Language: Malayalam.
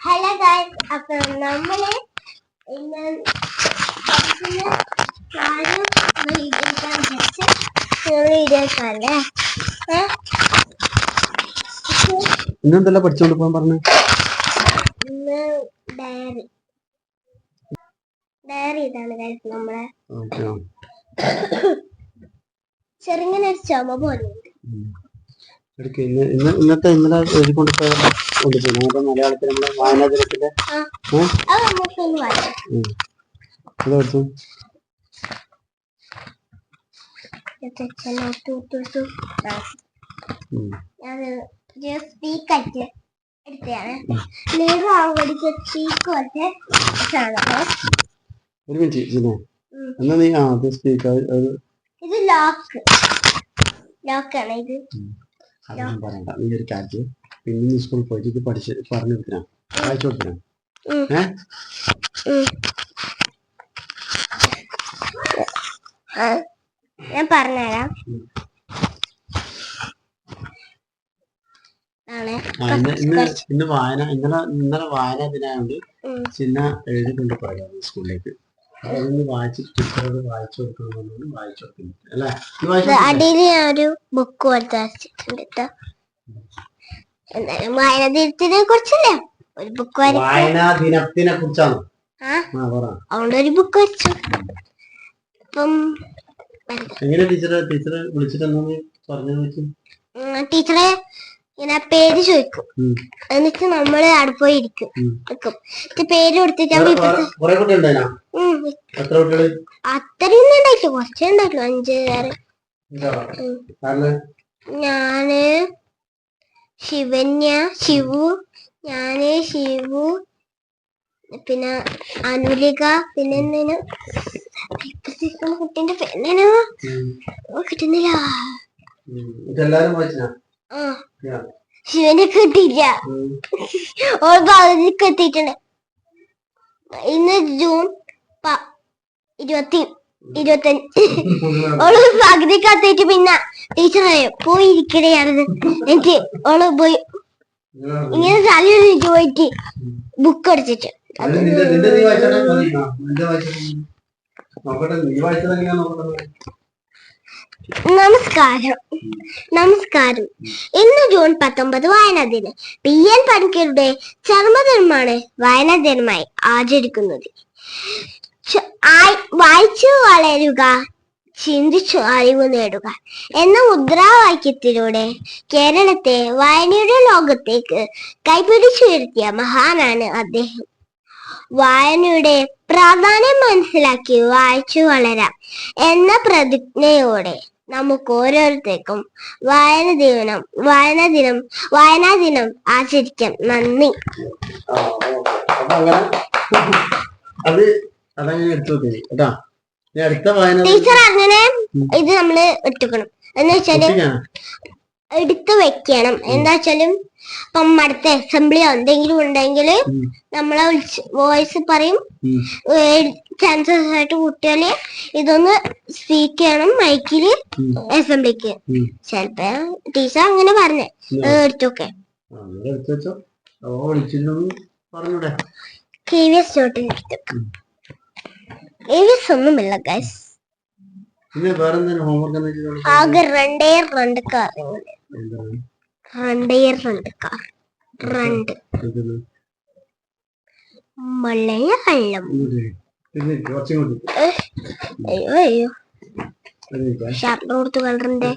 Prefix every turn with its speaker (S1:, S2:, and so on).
S1: ഹലോ ഗായ്സ് അപ്പൊ നമ്മൾ ഇന്ന്
S2: ഇന്നെന്തല്ല പഠിച്ചോണ്ട് പോകാൻ പറഞ്ഞു?
S1: ഡയറി ഡയറി ഇതാണ് ഗൈസ് നമ്മളെ. ചെറുങ്ങനെ ഒരു ചുമ പോലെ
S2: ഇന്ന് ഇന്ന് ഇന്നത്തെ ഇന്നലെ എഴുതി കൊണ്ടുപോയി കൊണ്ടുപോയി. നമ്മുടെ മലയാളത്തിൽ നമ്മുടെ വായനാ ദിനത്തിന്റെ
S1: ആ.
S2: ഏഹ്
S1: അത് നമുക്കൊന്ന് വായിക്കാം.
S2: അത് പഠിച്ചു
S1: അത് സ്പീക്ക് ആയിട്ട് എടുത്തതാണ്. ലീവ് ആവടിക്ക് സ്പീക്ക് പോലത്തെ
S2: ഒരു മിനിറ്റ് എന്നാ നീ ആ സ്പീക്കർ സ്പീക്ക്
S1: ഇത് ലോക്ക്. ലോക്കാണ് ഇത്.
S2: അത് ഞാൻ പറയണ്ട നീ ഒരു കാര്യം. പിന്നെ നീ സ്കൂളിൽ പോയിട്ട് ഇത് പഠിച്ച് പറഞ്ഞു കൊടുക്കണം. വായിച്ചു. ഏഹ്
S1: ഞാൻ പറഞ്ഞുതരാം.
S2: ഇന്ന് വായന ഇന്നലെ ഇന്നലെ വായന
S1: ദിനായോണ്ട്.
S2: ചിന്ന എഴുതി കൊണ്ട് പോയതാണ് സ്കൂളിലേക്ക് അതൊന്ന് വായിച്ചിട്ട് ടീച്ചറോട് വായിച്ചു കൊടുക്കണമെന്നു വായിച്ചു കൊടുക്കുന്നു അല്ലേ?
S1: അടിയിൽ ബുക്ക് പോലത്തെ വരച്ചിട്ടുണ്ട് കേട്ടോ എന്നാലും വായന ദിനത്തിനെ കുറിച്ചല്ലേ? ഒരു ബുക്ക് വരച്ചു.
S2: വായനാ ദിനത്തിനെ കുറിച്ചാണ്?
S1: അതുകൊണ്ട് ഒരു ബുക്ക് വരച്ചു. അപ്പം
S2: എങ്ങനെ വിളിച്ചിട്ട് പറഞ്ഞു
S1: ടീച്ചറെ ഇങ്ങനെ പേര് ചോദിക്കും. എന്നിട്ട് നമ്മൾ അവിടെ പോയി ഇരിക്കും. നിൽക്കും പേര് കൊടുത്തിട്ട് അത്രയും ഉണ്ടായിട്ടില്ല. കുറച്ചേ ഉണ്ടായിട്ടുള്ളൂ. അഞ്ച് ആറ്? ഞാൻ ശിവന്യ ശിവു ഞാൻ ശിവു പിന്നെ അനുലിക പിന്നെ എന്തേനു? പേര് കുട്ടീന്റെ പേരെന്നാ
S2: ഉം.
S1: കിട്ടുന്നില്ല. ശിവനെ കിട്ടിയില്ല ഓൾ പകുതിക്ക് എത്തിയിട്ടുണ്ട് ഇന്ന് ജൂൺ ഇരുപത്തി ഇരുപത്തഞ്ച് ഓൾ പകുതിക്ക് പിന്നെ ടീച്ചറെ പോയി ഇരിക്കണേയാണത് എന്നിട്ട് ഓൾ പോയി. ഇങ്ങനെ സ്ഥലം പോയിട്ട് ബുക്ക് അടിച്ചിട്ട്.
S2: നീ വായിച്ചത്? എങ്ങനെയാ നോക്കട്ടെ
S1: നമസ്കാരം. നമസ്കാരം. ഇന്ന് ജൂൺ പത്തൊമ്പത് വായനാ ദിനം പി എൻ പണിക്കരുടെ ചർമ്മദിനമാണ് വായനാ ദിനമായി ആചരിക്കുന്നത് വായിച്ചു വളരുക ചിന്തിച്ചു അറിവ് നേടുക എന്ന മുദ്രാവാക്യത്തിലൂടെ കേരളത്തെ വായനയുടെ ലോകത്തേക്ക് കൈപിടിച്ചുയർത്തിയ മഹാനാണ് അദ്ദേഹം. വായനയുടെ പ്രാധാന്യം മനസ്സിലാക്കി വായിച്ചു വളരാം എന്ന പ്രതിജ്ഞയോടെ നമുക്ക് ഓരോരുത്തർക്കും വായന ദിനം വായന ദിനം വായനാ ദിനം ആചരിക്കാം നന്ദി.
S2: അത് അതങ്ങനെ എടുത്തു കേട്ടാ.
S1: ടീച്ചർ അങ്ങനെ ഇത് നമ്മൾ എടുക്കണം എന്ന്
S2: വെച്ചാൽ.
S1: എടുത്തു വെക്കണം. എന്താ വെച്ചാലും ഇപ്പം അടുത്ത അസംബ്ലിയോ എന്തെങ്കിലും ഉണ്ടെങ്കിൽ. നമ്മളെ വിളിച്ച് വോയിസ് പറയും. ചാൻസസ് ആയിട്ട് കുട്ടികളെ ഇതൊന്ന് സ്പീക്ക് ചെയ്യണം
S2: മൈക്കിൽ.
S1: അസംബ്ലിക്ക്. ചെലപ്പോ ടീച്ചർ അങ്ങനെ പറഞ്ഞേ. എടുത്തൊക്കെ കെ വി എസ് എടുത്തു. കെ വി എസ് ഒന്നുമില്ല ഗൈസ് ആകെ രണ്ടേ രണ്ട് കാര്യങ്ങൾ രണ്ട്. കാർ രണ്ട്
S2: ഇതൊന്ന്
S1: മലയാളം അയ്യോ അയ്യോ. ഷർട്ട് കൊടുത്ത് കളറിന്റെ